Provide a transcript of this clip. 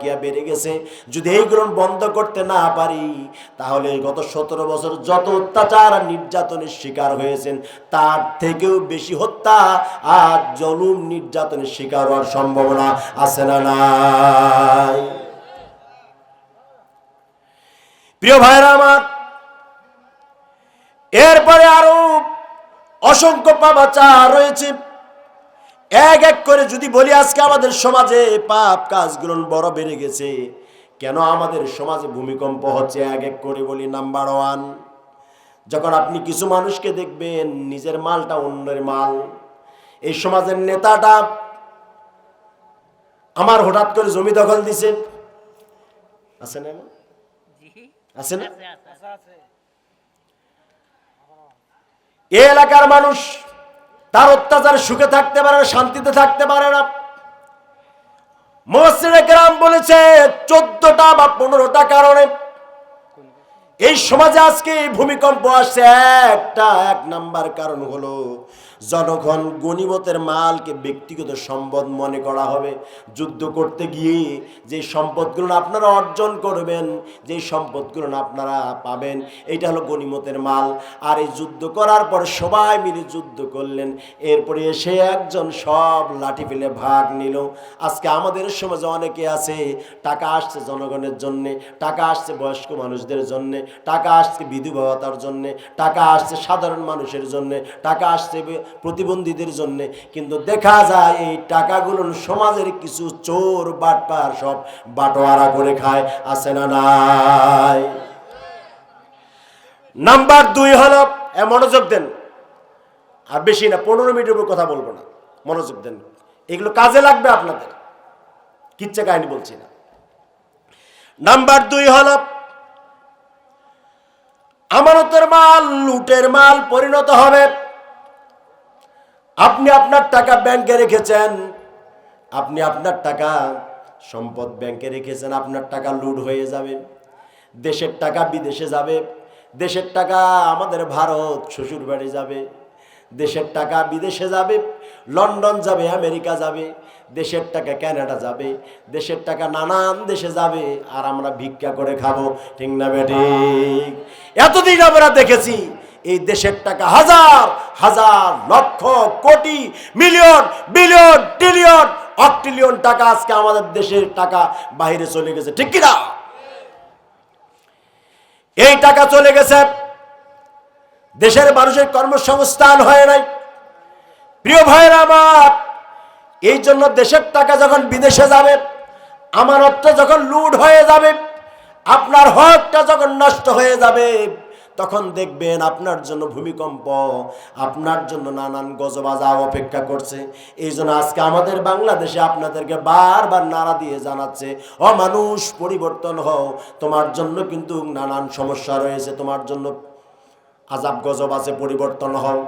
পরকিয়া বেড়ে গেছে। যদি এইগুলো বন্ধ করতে না পারি, তাহলে গত সতেরো বছর যত অত্যাচার আর নির্যাতনের শিকার হয়েছেন, তার থেকেও বেশি হত্যা আর জলুম নির্যাতনের শিকার হওয়ার সম্ভাবনা আছে না নাই? প্রিয় ভাইরা আমার, এরপরে আরও অসংখ্য পাপাচার রয়েছে। এক এক করে যদি বলি আজকে আমাদের সমাজে পাপ কাজগুলো বড় বেড়ে গেছে কেন আমাদের সমাজে ভূমিকম্প হচ্ছে? এক এক করে বলি নাম্বার ওয়ান যখন আপনি কিছু মানুষকে দেখবেন নিজের মালটা অন্যের মাল এই সমাজের নেতাটা আমার হঠাৎ করে জমি দখল দিছে। আছে না? আছে না? এ এলাকার মানুষ তার অত্যাচার সুখে থাকতে পারে না, শান্তিতে থাকতে পারে না। মসজিদে গ্রাম বলেছে, চোদ্দটা বা পনেরোটা কারণে এই সমাজে আজকে এই ভূমিকম্প আসছে, একটা, এক নাম্বার কারণ হলো জনগণ গণিমতের মালকে ব্যক্তিগত সম্পদ মনে করা হবে। যুদ্ধ করতে গিয়ে যে সম্পদগুলো আপনারা অর্জন করবেন, যে সম্পদগুলো আপনারা পাবেন, এটা হলো গণিমতের মাল। আর এই যুদ্ধ করার পর সবাই মিলে যুদ্ধ করলেন। এরপরে এসে একজন সব লাঠি ফেলে ভাগ নিল। আজকে আমাদের সমাজে অনেকে আছে, টাকা আসছে জনগণের জন্যে, টাকা আসছে বয়স্ক মানুষদের জন্যে টাকা আসছে বিধবা ভাতার জন্যে, টাকা আসছে সাধারণ মানুষের জন্যে, টাকা আসছে প্রতিবন্ধীদের জন্যে। কিন্তু দেখা যায় এই টাকাগুলো সমাজের কিছু চোর, বাটপার সব বাটোয়ারা করে খায়, আছে না নাই? নাম্বার দুই হল মনোযোগ দেন। আর বেশি না, পনেরো মিনিটের উপর কথা বলব না, মনোযোগ দেন। এগুলো কাজে লাগবে আপনাদের, কিচ্ছা কাহিনী বলছি না। নাম্বার দুই হলো মাল, লুটের মাল পরিণত হবে। আপনি আপনার টাকা ব্যাংকে রেখেছেন, আপনি আপনার টাকা সম্পদ ব্যাংকে রেখেছেন, আপনার টাকা লুট হয়ে যাবে। দেশের টাকা বিদেশে যাবে, দেশের টাকা আমাদের ভারত শ্বশুর বাড়ি যাবে। দেশের টাকা বিদেশে যাবে, লন্ডন যাবে, আমেরিকা যাবে, দেশের টাকা ক্যানাডা যাবে, দেশের টাকা নানান দেশে যাবে, আর আমরা ভিক্ষা করে খাব, ঠিক না বেঠিক এতদিন আমরা দেখেছি, এই দেশের টাকা হাজার হাজার lakh crore, million, billion, trillion, অট্রিলিয়ন টাকা আজকে আমাদের দেশের টাকা বাইরে চলে গেছে, ঠিক কিনা? এই টাকা চলে গেছে দেশের মানুষের কর্মসংস্থান হয় নাই। প্রিয় ভাইয়ের আমার, এই জন্য দেশের টাকা যখন বিদেশে যাবে আমানতটা যখন লুট হয়ে যাবে, আপনার হকটা যখন নষ্ট হয়ে যাবে, তখন দেখবেন আপনার জন্য ভূমিকম্প, আপনার জন্য নানান গজবাজা অপেক্ষা করছে। এই জন্য আজকে আমাদের বাংলাদেশে আপনাদেরকে বারবার নাড়া দিয়ে জানাচ্ছে ও মানুষ, পরিবর্তন হও। তোমার জন্য কিন্তু নানান সমস্যা রয়েছে, তোমার জন্য আজাব গজব আছে পরিবর্তন হও।